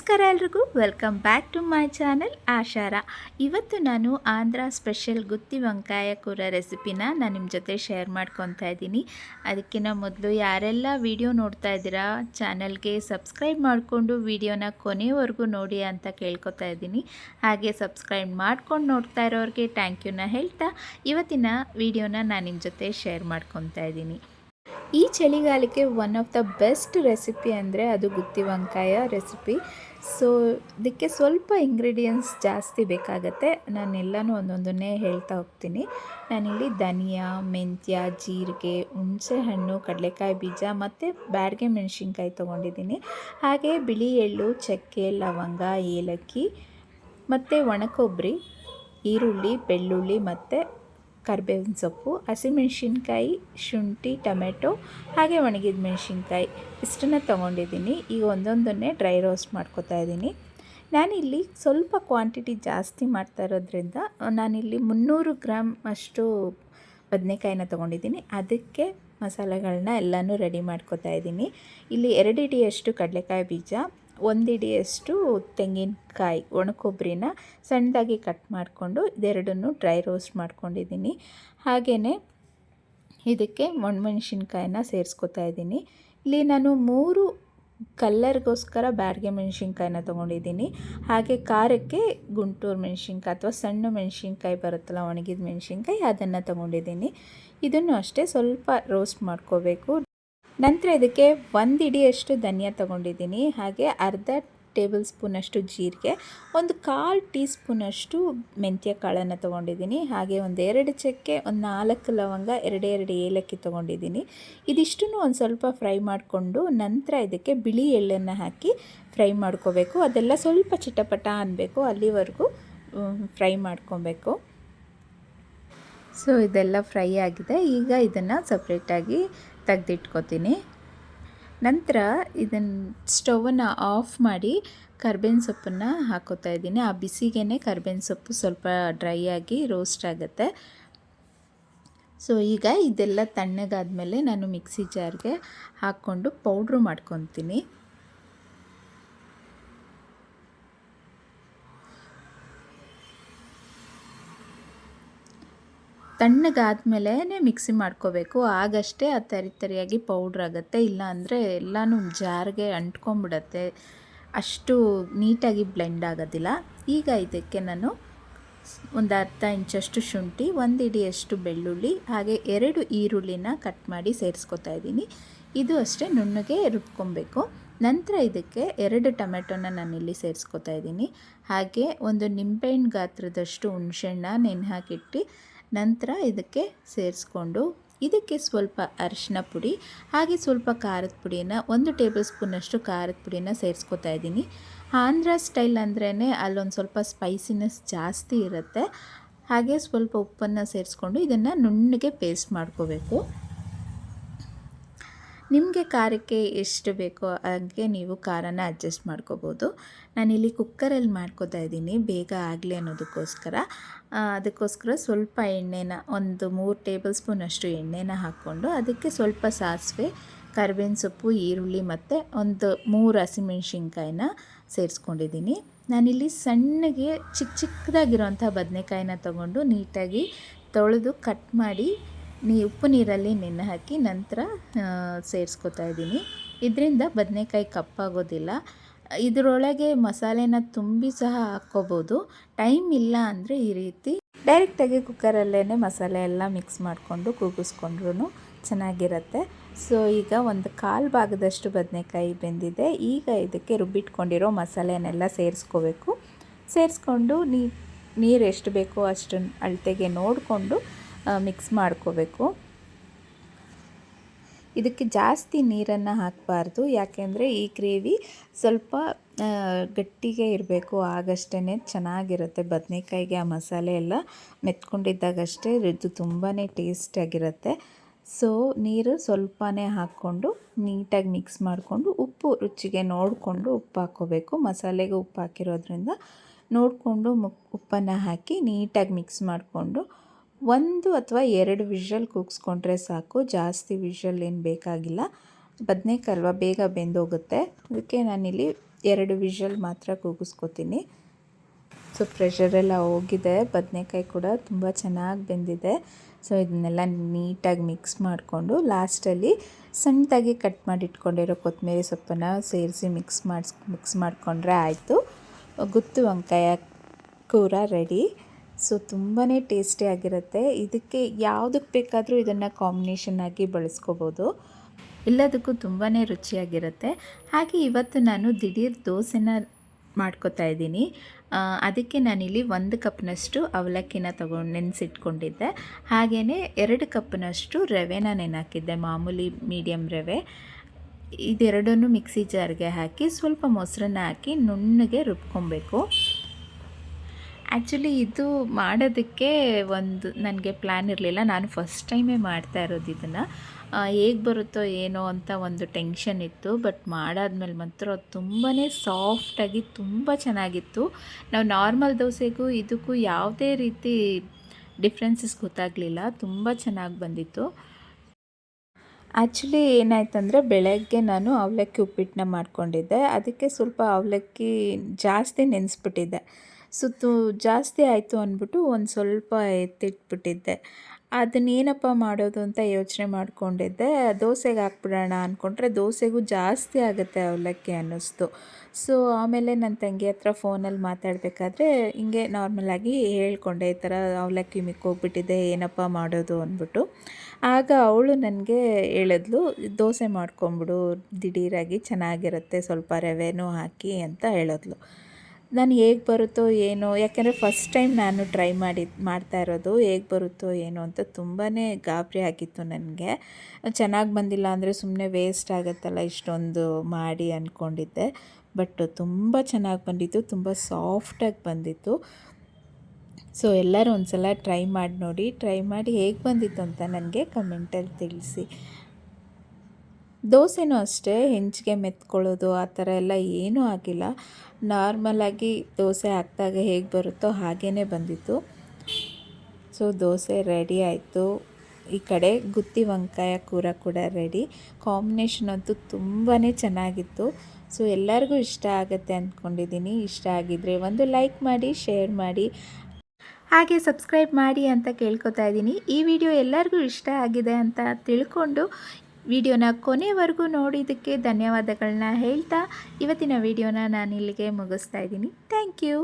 ನಮಸ್ಕಾರ ಎಲ್ರಿಗೂ. Welcome back to my channel ಆಶಾರ. ಇವತ್ತು ನಾನು ಆಂಧ್ರ ಸ್ಪೆಷಲ್ ಗುತ್ತಿ ವಂಕಾಯ ಕೂರ ರೆಸಿಪಿನ ನಾನು ನಿಮ್ಮ ಜೊತೆ ಶೇರ್ ಮಾಡ್ಕೊತಾ ಇದ್ದೀನಿ. ಅದಕ್ಕಿಂತ ಮೊದಲು ಯಾರೆಲ್ಲ ವಿಡಿಯೋ ನೋಡ್ತಾ ಇದ್ದೀರಾ ಚಾನಲ್ಗೆ ಸಬ್ಸ್ಕ್ರೈಬ್ ಮಾಡಿಕೊಂಡು ವಿಡಿಯೋನ ಕೊನೆವರೆಗೂ ನೋಡಿ ಅಂತ ಕೇಳ್ಕೊತಾ ಇದ್ದೀನಿ. ಹಾಗೆ ಸಬ್ಸ್ಕ್ರೈಬ್ ಮಾಡ್ಕೊಂಡು ನೋಡ್ತಾ ಇರೋರಿಗೆ ಥ್ಯಾಂಕ್ ಯುನ ಹೇಳ್ತಾ, ಇವತ್ತಿನ ವಿಡಿಯೋನ ನಾನು ನಿಮ್ಮ ಜೊತೆ ಶೇರ್ ಮಾಡ್ಕೊತಾ ಇದ್ದೀನಿ. ಈ ಚಳಿಗಾಲಕ್ಕೆ one of the best recipe ಅಂದರೆ ಅದು ಗುತ್ತಿ ವಂಕಾಯ ರೆಸಿಪಿ ಸೊ ಇದಕ್ಕೆ ಸ್ವಲ್ಪ ಇಂಗ್ರೀಡಿಯೆಂಟ್ಸ್ ಜಾಸ್ತಿ ಬೇಕಾಗತ್ತೆ. ನಾನೆಲ್ಲನೂ ಒಂದೊಂದನ್ನೇ ಹೇಳ್ತಾ ಹೋಗ್ತೀನಿ. ನಾನಿಲ್ಲಿ ಧನಿಯಾ, ಮೆಂತ್ಯ, ಜೀರಿಗೆ ಹುಣಸೆಹಣ್ಣು ಕಡಲೆಕಾಯಿ ಬೀಜ ಮತ್ತು ಬ್ಯಾಡ್ಗೆ ಮೆಣಸಿನ್ಕಾಯಿ ತೊಗೊಂಡಿದ್ದೀನಿ. ಹಾಗೆ ಬಿಳಿ ಎಳ್ಳು, ಚಕ್ಕೆ, ಲವಂಗ, ಏಲಕ್ಕಿ ಮತ್ತು ಒಣಕೊಬ್ಬರಿ, ಈರುಳ್ಳಿ, ಬೆಳ್ಳುಳ್ಳಿ ಮತ್ತು ಕರ್ಬೇವಿನ ಸೊಪ್ಪು, ಹಸಿಮೆಣ್ಸಿನ್ಕಾಯಿ, ಶುಂಠಿ, ಟೊಮೆಟೊ, ಹಾಗೆ ಒಣಗಿದ ಮೆಣಸಿನ್ಕಾಯಿ. ಇಷ್ಟನ್ನು ತೊಗೊಂಡಿದ್ದೀನಿ. ಈಗ ಒಂದೊಂದನ್ನೇ ಡ್ರೈ ರೋಸ್ಟ್ ಮಾಡ್ಕೋತಾ ಇದ್ದೀನಿ. ನಾನಿಲ್ಲಿ ಸ್ವಲ್ಪ ಕ್ವಾಂಟಿಟಿ ಜಾಸ್ತಿ ಮಾಡ್ತಾ ಇರೋದ್ರಿಂದ ನಾನಿಲ್ಲಿ ಮುನ್ನೂರು ಗ್ರಾಮ್ ಅಷ್ಟು ಬದನೆಕಾಯಿನ ತೊಗೊಂಡಿದ್ದೀನಿ. ಅದಕ್ಕೆ ಮಸಾಲೆಗಳನ್ನ ಎಲ್ಲನೂ ರೆಡಿ ಮಾಡ್ಕೋತಾ ಇದ್ದೀನಿ. ಇಲ್ಲಿ ಎರಡು ಇಡಿಯಷ್ಟು ಕಡಲೆಕಾಯಿ ಬೀಜ ಒಂದು ಇಡಿಯಷ್ಟು ತೆಂಗಿನಕಾಯಿ, ಒಣಕೊಬ್ಬರಿನ ಸಣ್ಣದಾಗಿ ಕಟ್ ಮಾಡಿಕೊಂಡು ಇದೆರಡನ್ನು ಡ್ರೈ ರೋಸ್ಟ್ ಮಾಡ್ಕೊಂಡಿದ್ದೀನಿ. ಹಾಗೆಯೇ ಇದಕ್ಕೆ ಒಣಮೆಣ್ಸಿನ್ಕಾಯಿನ ಸೇರಿಸ್ಕೊತಾ ಇದ್ದೀನಿ. ಇಲ್ಲಿ ನಾನು ಮೂರು ಕಲ್ಲರ್ಗೋಸ್ಕರ ಬ್ಯಾಡ್ಗೆ ಮೆಣಸಿನ್ಕಾಯಿನ ತೊಗೊಂಡಿದ್ದೀನಿ. ಹಾಗೆ ಖಾರಕ್ಕೆ ಗುಂಟೂರು ಮೆಣಸಿನ್ಕಾಯಿ ಅಥವಾ ಸಣ್ಣ ಮೆಣಸಿನ್ಕಾಯಿ ಬರುತ್ತಲ್ಲ, ಒಣಗಿದ ಮೆಣಸಿನ್ಕಾಯಿ ಅದನ್ನು ತೊಗೊಂಡಿದ್ದೀನಿ. ಇದನ್ನು ಅಷ್ಟೇ ಸ್ವಲ್ಪ ರೋಸ್ಟ್ ಮಾಡ್ಕೋಬೇಕು. ನಂತರ ಇದಕ್ಕೆ ಒಂದು ಇಡಿಯಷ್ಟು ಧನಿಯಾ ತೊಗೊಂಡಿದ್ದೀನಿ. ಹಾಗೆ ಅರ್ಧ ಟೇಬಲ್ ಸ್ಪೂನಷ್ಟು ಜೀರಿಗೆ, ಒಂದು ಕಾಲು ಟೀ ಸ್ಪೂನಷ್ಟು ಮೆಂತ್ಯ ಕಾಳನ್ನು ತೊಗೊಂಡಿದ್ದೀನಿ. ಹಾಗೆ ಒಂದು ಎರಡು ಚಕ್ಕೆ, ಒಂದು ನಾಲ್ಕು ಲವಂಗ, ಎರಡೇ ಎರಡು ಏಲಕ್ಕಿ ತೊಗೊಂಡಿದ್ದೀನಿ. ಇದಿಷ್ಟನ್ನು ಒಂದು ಸ್ವಲ್ಪ ಫ್ರೈ ಮಾಡಿಕೊಂಡು ನಂತರ ಇದಕ್ಕೆ ಬಿಳಿ ಎಳ್ಳನ್ನು ಹಾಕಿ ಫ್ರೈ ಮಾಡ್ಕೋಬೇಕು. ಅದೆಲ್ಲ ಸ್ವಲ್ಪ ಚಿಟಪಟ ಅನ್ನಬೇಕು ಅಲ್ಲಿವರೆಗೂ ಫ್ರೈ ಮಾಡ್ಕೊಬೇಕು. ಸೊ, ಇದೆಲ್ಲ ಫ್ರೈ ಆಗಿದೆ. ಈಗ ಇದನ್ನು ಸಪ್ರೇಟಾಗಿ ತೆಗೆದಿಟ್ಕೋತೀನಿ. ನಂತರ ಇದನ್ನು ಸ್ಟವನ್ನು ಆಫ್ ಮಾಡಿ ಕರ್ಬೇವಿನ ಸೊಪ್ಪನ್ನು ಹಾಕೋತಾ ಇದ್ದೀನಿ. ಆ ಬಿಸಿಗೆ ಕರ್ಬೇವಿನ ಸೊಪ್ಪು ಸ್ವಲ್ಪ ಡ್ರೈ ಆಗಿ ರೋಸ್ಟ್ ಆಗುತ್ತೆ. ಸೊ, ಈಗ ಇದೆಲ್ಲ ತಣ್ಣಗಾದ್ಮೇಲೆ ನಾನು ಮಿಕ್ಸಿ ಜಾರ್ಗೆ ಹಾಕ್ಕೊಂಡು ಪೌಡ್ರು ಮಾಡ್ಕೊತೀನಿ. ತಣ್ಣಗಾದ್ಮೇಲೆ ಮಿಕ್ಸಿ ಮಾಡ್ಕೋಬೇಕು. ಆಗಷ್ಟೇ ಅದು ತರಿ ತರಿಯಾಗಿ ಪೌಡ್ರ್ ಆಗುತ್ತೆ. ಇಲ್ಲ ಅಂದರೆ ಎಲ್ಲನೂ ಜಾರ್ಗೆ ಅಂಟ್ಕೊಂಬಿಡತ್ತೆ. ಅಷ್ಟು ನೀಟಾಗಿ ಬ್ಲೆಂಡ್ ಆಗೋದಿಲ್ಲ. ಈಗ ಇದಕ್ಕೆ ನಾನು ಒಂದು ಅರ್ಧ ಇಂಚಷ್ಟು ಶುಂಠಿ, ಒಂದು ಇಡಿಯಷ್ಟು ಬೆಳ್ಳುಳ್ಳಿ, ಹಾಗೆ ಎರಡು ಈರುಳ್ಳಿನ ಕಟ್ ಮಾಡಿ ಸೇರಿಸ್ಕೊತಾ ಇದ್ದೀನಿ. ಇದು ಅಷ್ಟೇ ನುಣ್ಣಗೆ ರುಬ್ಕೊಬೇಕು. ನಂತರ ಇದಕ್ಕೆ ಎರಡು ಟೊಮೆಟೊನ ನಾನಿಲ್ಲಿ ಸೇರಿಸ್ಕೊತಾ ಇದ್ದೀನಿ. ಹಾಗೆ ಒಂದು ನಿಂಬೆಹಣ್ಣು ಗಾತ್ರದಷ್ಟು ಹುಣ್ಸೆಹಣ್ಣ ನೆನೆ ಹಾಕಿಟ್ಟು ನಂತರ ಇದಕ್ಕೆ ಸೇರಿಸ್ಕೊಂಡು ಇದಕ್ಕೆ ಸ್ವಲ್ಪ ಅರಿಶಿನ ಪುಡಿ, ಹಾಗೆ ಸ್ವಲ್ಪ ಖಾರದ ಪುಡಿನ ಒಂದು ಟೇಬಲ್ ಸ್ಪೂನಷ್ಟು ಖಾರದ ಪುಡಿನ ಸೇರಿಸ್ಕೊತಾ ಇದ್ದೀನಿ. ಆಂಧ್ರ ಸ್ಟೈಲ್ ಅಂದ್ರೇ ಅಲ್ಲೊಂದು ಸ್ವಲ್ಪ ಸ್ಪೈಸಿನೆಸ್ ಜಾಸ್ತಿ ಇರುತ್ತೆ. ಹಾಗೆ ಸ್ವಲ್ಪ ಉಪ್ಪನ್ನು ಸೇರಿಸ್ಕೊಂಡು ಇದನ್ನು ನುಣ್ಣಗೆ ಪೇಸ್ಟ್ ಮಾಡ್ಕೋಬೇಕು. ನಿಮಗೆ ಖಾರಕ್ಕೆ ಎಷ್ಟು ಬೇಕೋ ಹಾಗೆ ನೀವು ಖಾರನ ಅಡ್ಜಸ್ಟ್ ಮಾಡ್ಕೋಬೋದು. ನಾನಿಲ್ಲಿ ಕುಕ್ಕರಲ್ಲಿ ಮಾಡ್ಕೋತಾ ಇದ್ದೀನಿ. ಬೇಗ ಆಗಲಿ ಅನ್ನೋದಕ್ಕೋಸ್ಕರ. ಅದಕ್ಕೋಸ್ಕರ ಸ್ವಲ್ಪ ಎಣ್ಣೆನ, ಒಂದು ಮೂರು ಟೇಬಲ್ ಸ್ಪೂನ್ ಅಷ್ಟು ಎಣ್ಣೆನ ಹಾಕ್ಕೊಂಡು ಅದಕ್ಕೆ ಸ್ವಲ್ಪ ಸಾಸಿವೆ, ಕರಿಬೇವಿನ ಸೊಪ್ಪು, ಈರುಳ್ಳಿ ಮತ್ತು ಒಂದು ಮೂರು ಹಸಿಮೆಣ್ಸಿನ್ಕಾಯಿನ ಸೇರಿಸ್ಕೊಂಡಿದ್ದೀನಿ. ನಾನಿಲ್ಲಿ ಸಣ್ಣಗೆ ಚಿಕ್ಕ ಚಿಕ್ಕದಾಗಿರೋಂಥ ಬದನೆಕಾಯಿನ ತೊಗೊಂಡು ನೀಟಾಗಿ ತೊಳೆದು ಕಟ್ ಮಾಡಿ ನೀ ಉಪ್ಪು ನೀರಲ್ಲಿ ನೆನೆ ಹಾಕಿ ನಂತರ ಸೇರಿಸ್ಕೊತಾ ಇದ್ದೀನಿ. ಇದರಿಂದ ಬದನೆಕಾಯಿ ಕಪ್ಪಾಗೋದಿಲ್ಲ. ಇದರೊಳಗೆ ಮಸಾಲೆನ ತುಂಬಿ ಸಹ ಹಾಕ್ಕೋಬೋದು. ಟೈಮ್ ಇಲ್ಲ ಅಂದರೆ ಈ ರೀತಿ ಡೈರೆಕ್ಟಾಗಿ ಕುಕ್ಕರಲ್ಲೇ ಮಸಾಲೆ ಎಲ್ಲ ಮಿಕ್ಸ್ ಮಾಡಿಕೊಂಡು ಕೂಗಿಸ್ಕೊಂಡ್ರೂ ಚೆನ್ನಾಗಿರುತ್ತೆ. ಸೊ, ಈಗ ಒಂದು ಕಾಲು ಭಾಗದಷ್ಟು ಬದನೆಕಾಯಿ ಬೆಂದಿದೆ. ಈಗ ಇದಕ್ಕೆ ರುಬ್ಬಿಟ್ಕೊಂಡಿರೋ ಮಸಾಲೆನೆಲ್ಲ ಸೇರಿಸ್ಕೋಬೇಕು. ಸೇರಿಸ್ಕೊಂಡು ನೀರು ಎಷ್ಟು ಬೇಕೋ ಅಷ್ಟು ಅಳತೆಗೆ ನೋಡಿಕೊಂಡು ಮಿಕ್ಸ್ ಮಾಡ್ಕೋಬೇಕು. ಇದಕ್ಕೆ ಜಾಸ್ತಿ ನೀರನ್ನು ಹಾಕಬಾರ್ದು. ಯಾಕೆಂದರೆ ಈ ಗ್ರೇವಿ ಸ್ವಲ್ಪ ಗಟ್ಟಿಗೆ ಇರಬೇಕು. ಆಗಷ್ಟೇ ಚೆನ್ನಾಗಿರುತ್ತೆ. ಬದನೆಕಾಯಿಗೆ ಆ ಮಸಾಲೆ ಎಲ್ಲ ಮೆತ್ಕೊಂಡಿದ್ದಾಗಷ್ಟೇ ಇದು ತುಂಬಾ ಟೇಸ್ಟಿಯಾಗಿರುತ್ತೆ. ಸೊ ನೀರು ಸ್ವಲ್ಪನೇ ಹಾಕ್ಕೊಂಡು ನೀಟಾಗಿ ಮಿಕ್ಸ್ ಮಾಡಿಕೊಂಡು ಉಪ್ಪು ರುಚಿಗೆ ನೋಡಿಕೊಂಡು ಉಪ್ಪು ಹಾಕ್ಕೋಬೇಕು. ಮಸಾಲೆಗೆ ಉಪ್ಪು ಹಾಕಿರೋದ್ರಿಂದ ನೋಡಿಕೊಂಡು ಮುಕ್ ಉಪ್ಪನ್ನು ಹಾಕಿ ನೀಟಾಗಿ ಮಿಕ್ಸ್ ಮಾಡಿಕೊಂಡು ಒಂದು ಅಥವಾ ಎರಡು ವಿಷಲ್ ಕೂಗಿಸ್ಕೊಂಡ್ರೆ ಸಾಕು. ಜಾಸ್ತಿ ವಿಷಲ್ ಏನು ಬೇಕಾಗಿಲ್ಲ. ಬದನೇಕಾಯಿ ಬೇಗ ಬೆಂದೋಗುತ್ತೆ. ಅದಕ್ಕೆ ನಾನಿಲ್ಲಿ ಎರಡು ವಿಷಲ್ ಮಾತ್ರ ಕೂಗಿಸ್ಕೊತೀನಿ. ಸೊ ಪ್ರೆಷರೆಲ್ಲ ಹೋಗಿದೆ. ಬದನೇಕಾಯಿ ಕೂಡ ತುಂಬ ಚೆನ್ನಾಗಿ ಬೆಂದಿದೆ. ಸೊ ಇದನ್ನೆಲ್ಲ ನೀಟಾಗಿ ಮಿಕ್ಸ್ ಮಾಡಿಕೊಂಡು ಲಾಸ್ಟಲ್ಲಿ ಸಣ್ಣದಾಗಿ ಕಟ್ ಮಾಡಿ ಇಟ್ಕೊಂಡಿರೋ ಕೊತ್ತಂಬರಿ ಸೊಪ್ಪನ್ನು ಸೇರಿಸಿ ಮಿಕ್ಸ್ ಮಾಡಿಸ್ ಮಿಕ್ಸ್ ಮಾಡಿಕೊಂಡ್ರೆ ಆಯಿತು. ಗುತ್ತು ವಂಕಾಯ ಕೂರ ರೆಡಿ ಸೊ ತುಂಬಾ ಟೇಸ್ಟಿಯಾಗಿರುತ್ತೆ ಇದಕ್ಕೆ ಯಾವುದಕ್ಕೆ ಬೇಕಾದರೂ ಇದನ್ನು ಕಾಂಬಿನೇಷನ್ ಆಗಿ ಬಳಸ್ಕೋಬೋದು. ಎಲ್ಲದಕ್ಕೂ ತುಂಬಾ ರುಚಿಯಾಗಿರುತ್ತೆ. ಹಾಗೆ ಇವತ್ತು ನಾನು ದಿಢೀರ್ ದೋಸೆನ ಮಾಡ್ಕೋತಾ ಇದ್ದೀನಿ. ಅದಕ್ಕೆ ನಾನಿಲ್ಲಿ ಒಂದು ಕಪ್ನಷ್ಟು ಅವಲಕ್ಕಿನ ತಗೊಂಡು ನೆನೆಸಿಟ್ಕೊಂಡಿದ್ದೆ. ಹಾಗೆಯೇ ಎರಡು ಕಪ್ನಷ್ಟು ರವೆನ ನೆನಾಕಿದ್ದೆ, ಮಾಮೂಲಿ ಮೀಡಿಯಮ್ ರವೆ. ಇದೆರಡನ್ನೂ ಮಿಕ್ಸಿ ಜಾರ್ಗೆ ಹಾಕಿ ಸ್ವಲ್ಪ ಮೊಸರನ್ನ ಹಾಕಿ ನುಣ್ಣಗೆ ರುಬ್ಕೊಬೇಕು. ಆ್ಯಕ್ಚುಲಿ ಇದು ಮಾಡೋದಕ್ಕೆ ಒಂದು ನನಗೆ ಪ್ಲ್ಯಾನ್ ಇರಲಿಲ್ಲ. ನಾನು ಫಸ್ಟ್ ಟೈಮೇ ಮಾಡ್ತಾ ಇರೋದು ಇದನ್ನು. ಹೇಗೆ ಬರುತ್ತೋ ಏನೋ ಅಂತ ಒಂದು ಟೆನ್ಷನ್ ಇತ್ತು. ಬಟ್ ಮಾಡಾದ್ಮೇಲೆ ಮಾತ್ರ ತುಂಬಾ ಸಾಫ್ಟಾಗಿ ತುಂಬ ಚೆನ್ನಾಗಿತ್ತು. ನಾವು ನಾರ್ಮಲ್ ದೋಸೆಗೂ ಇದಕ್ಕೂ ಯಾವುದೇ ರೀತಿ ಡಿಫ್ರೆನ್ಸಸ್ ಗೊತ್ತಾಗಲಿಲ್ಲ. ತುಂಬ ಚೆನ್ನಾಗಿ ಬಂದಿತ್ತು. ಆ್ಯಕ್ಚುಲಿ ಏನಾಯ್ತಂದರೆ ಬೆಳಗ್ಗೆ ನಾನು ಅವಲಕ್ಕಿ ಉಪ್ಪಿಟ್ಟನ್ನ ಮಾಡ್ಕೊಂಡಿದ್ದೆ. ಅದಕ್ಕೆ ಸ್ವಲ್ಪ ಅವಲಕ್ಕಿ ಜಾಸ್ತಿ ನೆನೆಸ್ಬಿಟ್ಟಿದ್ದೆ. ಸುತ್ತು ಜಾಸ್ತಿ ಆಯಿತು ಅಂದ್ಬಿಟ್ಟು ಒಂದು ಸ್ವಲ್ಪ ಎತ್ತಿಟ್ಬಿಟ್ಟಿದ್ದೆ. ಅದನ್ನೇನಪ್ಪ ಮಾಡೋದು ಅಂತ ಯೋಚನೆ ಮಾಡಿಕೊಂಡಿದ್ದೆ. ದೋಸೆಗೆ ಹಾಕ್ಬಿಡೋಣ ಅಂದ್ಕೊಂಡ್ರೆ ದೋಸೆಗೂ ಜಾಸ್ತಿ ಆಗುತ್ತೆ ಅವಲಕ್ಕಿ ಅನ್ನಿಸ್ತು. ಸೊ ಆಮೇಲೆ ನನ್ನ ತಂಗಿ ಹತ್ರ ಫೋನಲ್ಲಿ ಮಾತಾಡಬೇಕಾದ್ರೆ ಹಿಂಗೆ ನಾರ್ಮಲಾಗಿ ಹೇಳ್ಕೊಂಡೆ, ಈ ಥರ ಅವಲಕ್ಕಿ ಮಿಕ್ಕೋಗ್ಬಿಟ್ಟಿದೆ, ಏನಪ್ಪ ಮಾಡೋದು ಅಂದ್ಬಿಟ್ಟು. ಆಗ ಅವಳು ನನಗೆ ಹೇಳಿದ್ಲು, ದೋಸೆ ಮಾಡ್ಕೊಂಬಿಡು, ದಿಢೀರಾಗಿ ಚೆನ್ನಾಗಿರುತ್ತೆ, ಸ್ವಲ್ಪ ರವೆನೂ ಹಾಕಿ ಅಂತ ಹೇಳಿದ್ಲು. ನಾನು ಹೇಗೆ ಬರುತ್ತೋ ಏನೋ, ಯಾಕೆಂದರೆ ಫಸ್ಟ್ ಟೈಮ್ ನಾನು ಟ್ರೈ ಮಾಡಿ, ಮಾಡ್ತಾ ಇರೋದು ಹೇಗೆ ಬರುತ್ತೋ ಏನೋ ಅಂತ ತುಂಬಾ ಗಾಬರಿ ಆಗಿತ್ತು ನನಗೆ. ಚೆನ್ನಾಗಿ ಬಂದಿಲ್ಲ ಅಂದರೆ ಸುಮ್ಮನೆ ವೇಸ್ಟ್ ಆಗುತ್ತಲ್ಲ ಇಷ್ಟೊಂದು ಮಾಡಿ ಅಂದ್ಕೊಂಡಿದ್ದೆ ಬಟ್ ತುಂಬ ಚೆನ್ನಾಗಿ ಬಂದಿತ್ತು, ತುಂಬ ಸಾಫ್ಟಾಗಿ ಬಂದಿತ್ತು. ಸೊ ಎಲ್ಲರೂ ಒಂದು ಸಲ ಟ್ರೈ ಮಾಡಿ ನೋಡಿ ಟ್ರೈ ಮಾಡಿ ಹೇಗೆ ಬಂದಿತ್ತು ಅಂತ ನನಗೆ ಕಮೆಂಟಲ್ಲಿ ತಿಳಿಸಿ. ದೋಸೆನೂ ಅಷ್ಟೇ, ಹೆಂಚಿಗೆ ಮೆತ್ಕೊಳ್ಳೋದು, ಆ ಥರ ಎಲ್ಲ ಏನೂ ಆಗಿಲ್ಲ. ನಾರ್ಮಲಾಗಿ ದೋಸೆ ಹಾಕಿದಾಗ ಹೇಗೆ ಬರುತ್ತೋ ಹಾಗೇ ಬಂದಿತ್ತು. ಸೊ, ದೋಸೆ ರೆಡಿ ಆಯಿತು. ಈ ಕಡೆ ಗುತ್ತಿ ವಂಕಾಯ ಕೂರ ಕೂಡ ರೆಡಿ. ಕಾಂಬಿನೇಷನ್ ಅಂತೂ ತುಂಬಾ ಚೆನ್ನಾಗಿತ್ತು. ಸೊ, ಎಲ್ಲರಿಗೂ ಇಷ್ಟ ಆಗುತ್ತೆ ಅಂದ್ಕೊಂಡಿದ್ದೀನಿ. ಇಷ್ಟ ಆಗಿದ್ದರೆ ಒಂದು ಲೈಕ್ ಮಾಡಿ, ಶೇರ್ ಮಾಡಿ. ಹಾಗೆ ಸಬ್ಸ್ಕ್ರೈಬ್ ಮಾಡಿ ಅಂತ ಕೇಳ್ಕೊತಾ ಇದ್ದೀನಿ. ಈ ವಿಡಿಯೋ ಎಲ್ಲರಿಗೂ ಇಷ್ಟ ಆಗಿದೆ ಅಂತ ತಿಳ್ಕೊಂಡು ವಿಡಿಯೋನ ಕೊನೆವರೆಗೂ ನೋಡಿದ್ದಕ್ಕೆ ಧನ್ಯವಾದಗಳನ್ನ ಹೇಳ್ತಾ ಇವತ್ತಿನ ವಿಡಿಯೋನ ನಾನು ಇಲ್ಲಿಗೆ ಮುಗಿಸ್ತಾ ಇದ್ದೀನಿ. Thank you